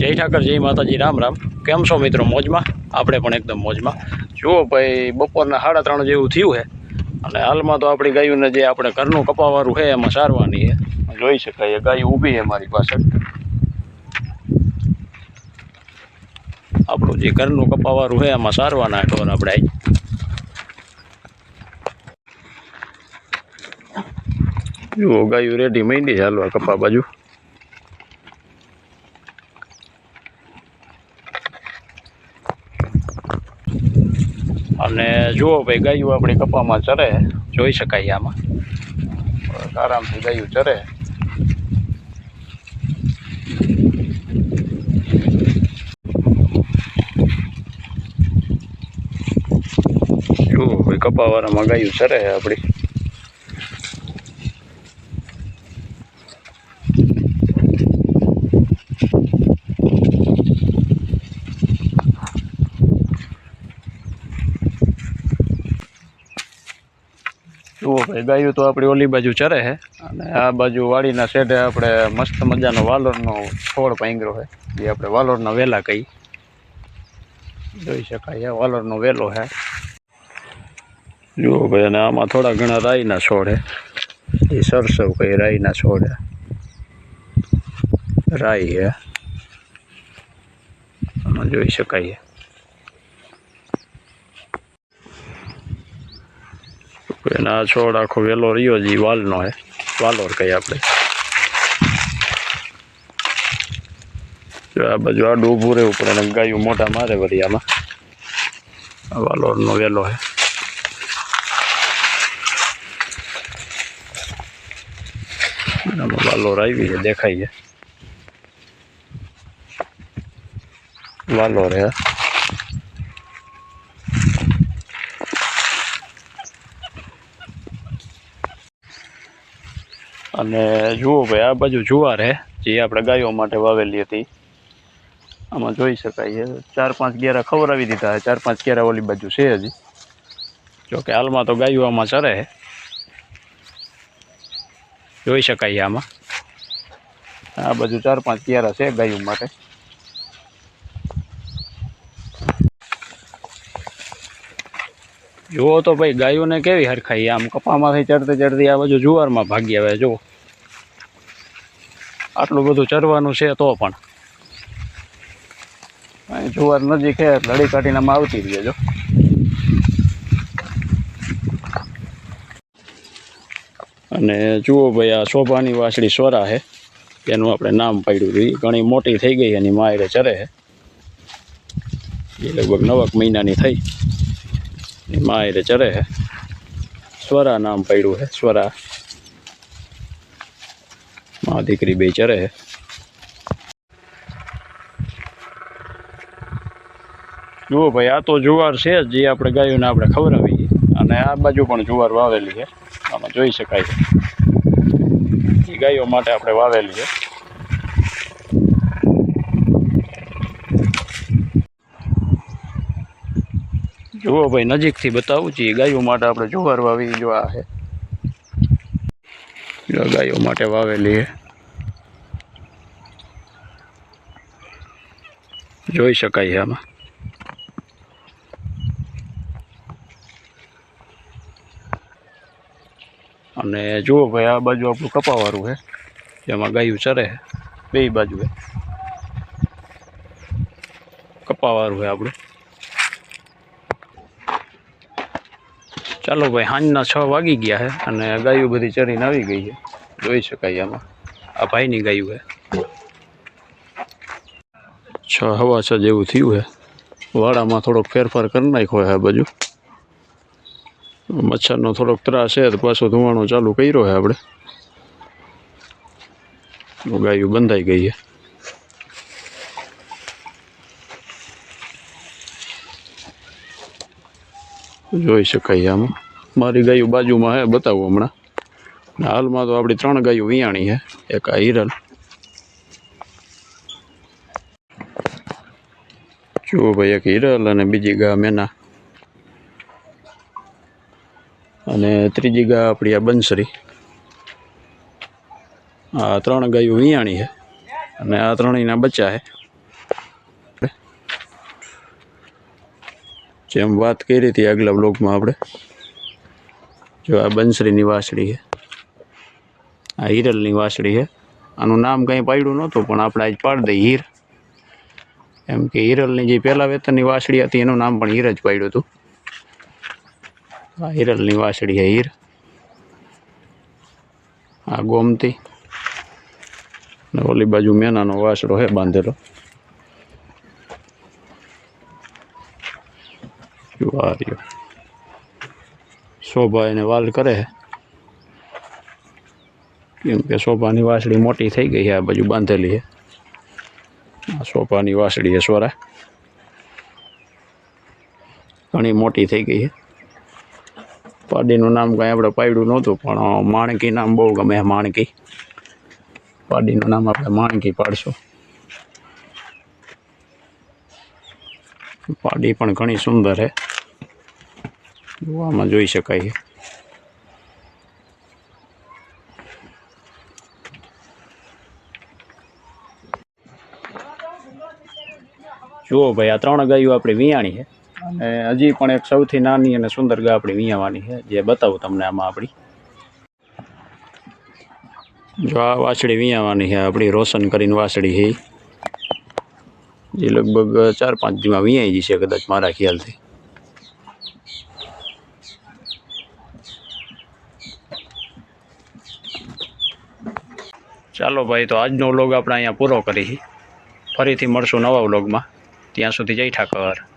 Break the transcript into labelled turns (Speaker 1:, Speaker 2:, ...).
Speaker 1: જય ઠાકર, જય માતાજી, રામ રામ. કેમ છો મિત્રો? મોજમાં? આપણે પણ એકદમ મોજમાં. જુઓ ભાઈ, બપોરના સાડા ત્રણ જેવું થયું છે. અને હાલમાં તો આપણી ગાયોને જે આપણે ઘરનું કપાવાળું છે, એમાં સારવાની છે. જોઈ શકાય ગાય ઊભી છે મારી પાછળ. આપણું જે ઘરનું કપાવાળું છે, એમાં સારવાના ઢોર આપણે આઈ. જુઓ, ગાયું રેડી માંડી હાલવા કપા બાજુ અને જુઓ ભાઈ, ગાયું આપણી કપામાં ચરે, જોઈ શકાય આમાં. આરામથી ગાયું ચરે. જુઓ ભાઈ, કપાવાળામાં ગાયું ચરે આપણી. જુઓ ભાઈ, ગાયું તો આપણી ઓલી બાજુ ચરે છે. અને આ બાજુ વાડીના શેઢે આપણે મસ્ત મજાનો વાલોરનો છોડ પાંગરો છે. જે આપણે વાલોરના વેલા કહી જોઈ શકાય વાલોરનો વેલો છે. જુઓ ભાઈ, અને આમાં થોડા ઘણા રાઈના છોડ છે. એ સરસવ કઈ રાઈના છોડ છે. રાઈ છે. આમાં જોઈ શકાય એના આ છોડ, આખો વેલો રહ્યો જ એ વાલનો હે. વાલોર કહીએ આપણે. જો આ બાજુ આડું ઊભું રહેવું પડે અને ગાયું મોટા મારે વળી આમાં. વાલોરનો વેલો હે. વાલોર આવી છે, દેખાય છે. વાલોર હે. અને જુઓ ભાઈ, આ બાજુ જુવાર હે, જે આપણે ગાયો માટે વાવેલી હતી. આમાં જોઈ શકાય છે, ચાર પાંચ ગેરા ખવડાવી દીધા છે, ચાર પાંચ ગેરા ઓલી બાજુ છે હજી. જોકે હાલમાં તો ગાયો આમાં ચરે છે જોઈ શકાય આમાં. આ બાજુ ચાર પાંચ ગેરા છે ગાયો માટે. જુઓ તો ભાઈ, ગાયોને કેવી હરખાઈ? આમ કપામાંથી ચડતી ચડતી આ બાજુ જુવારમાં ભાગી આવે, જુઓ. આટલું બધું ચરવાનું છે તો પણ. જુવાર નજીક છે લડી કાઢીને આમાં આવતી રહીએ જો. અને જુઓ ભાઈ, આ શોભાની વાસળી સોરા છે. એનું આપણે નામ પાડ્યું હતું ઘણી મોટી થઈ ગઈ એની માયરે ચરે છે. એ લગભગ નવક મહિનાની થઈ. એની માયરે ચરે છે સ્વરા નામ પડ્યું છે સ્વરા. મા દીકરી બે ચરે છે જુઓ ભાઈ, આ તો જુવાર છે જ, જે આપણે ગાયોને આપણે ખવડાવીએ. અને આ બાજુ પણ જુવાર વાવેલી છે. આમાં જોઈ શકાય છે. એ ગાયો માટે આપણે વાવેલી છે. જુઓ ભાઈ, નજીકથી બતાવું છીએ ગાયો માટે આપણે જુવાર વાવી જો આ છે ગાયો માટે વાવેલી છે જોઈ શકાય છે આમાં. અને જુઓ ભાઈ, આ બાજુ આપણું કપાવાળું છે જેમાં ગાયું ચરે બે બાજુ છે કપાવાળું છે આપણું. ચાલો ભાઈ સાંજના છ વાગી ગયા છે અને ગાયું બધી ચરીને આવી ગઈ છે. જોઈ શકાય આમાં. આ ભાઈની ગાયું છે. છ હવા છ જેવું થયું છે. વાડામાં થોડોક ફેરફાર કરી નાખ્યો છે બાજુ. મચ્છરનો થોડોક ત્રાસ છે, તો પાછો ધુવાણો ચાલુ કર્યો છે આપણે. ગાયું બંધાઈ ગઈ છે. જોઈ શકાય આમાં. મારી ગાયું બાજુમાં હે, બતાવું હમણાં. હાલમાં તો આપણી ત્રણ ગાયું વિયાણી છે એક આ હિરલ. જુઓ ભાઈ, એક હિરલ અને બીજી ગા મેના. અને ત્રીજી ગા આપણી આ બંસરી. આ ત્રણ ગાયો વિયાણી છે અને આ ત્રણેયના બચ્ચા છે જેમ વાત કરી હતી આગલા બ્લોગમાં આપણે, જો આ બંસરીની વાસળી છે, આ હિરલની વાસળી છે. આનું નામ કંઈ પાડ્યું નહોતું, પણ આપણે આજ પાડી દઈએ હીર. એમ કે હિરલની જે પહેલાં વેતનની વાસળી હતી, એનું નામ પણ હીર જ પાડ્યું હતું. આ હિરલની વાસળી છે હીર. આ ગોમતી. ઓલી બાજુ મેનાનો વાસળો છે બાંધેલો. જો આ શોભા એને વાલ કરે. કેમ કે શોભાની વાસળી મોટી થઈ ગઈ છે, આ બાજુ બાંધેલી છે. આ શોભાની વાસળી છે સોરા ઘણી મોટી થઈ ગઈ છે. પાડીનું નામ કાંઈ આપણે પાડ્યું નહોતું, પણ માણકી નામ બહુ ગમે માણકી. પાડીનું નામ આપણે માણકી પાડશું. પાડી પણ ઘણી સુંદર છે. જોવામાં જોઈ શકાય છે. જુઓ ભાઈ, આ ત્રણ ગાયો આપણી વિયાણી છે. અને હજી પણ એક સૌથી નાની અને સુંદર ગાય આપણી વિયાવાની છે. જે બતાવું તમને આમાં આપણી. જો આ વાછડી વિયાવાની છે, આપણી રોશન કરીને વાછડી છે. જે લગભગ ચાર પાંચ દીમાં વિયાઈ જશે કદાચ મારા ખ્યાલથી. ચાલો ભાઈ, તો આજનો વ્લોગ આપણે અહીંયા પૂરો કરી ફરીથી મળશું નવા વ્લોગમાં. ત્યાં સુધી જય ઠાકર.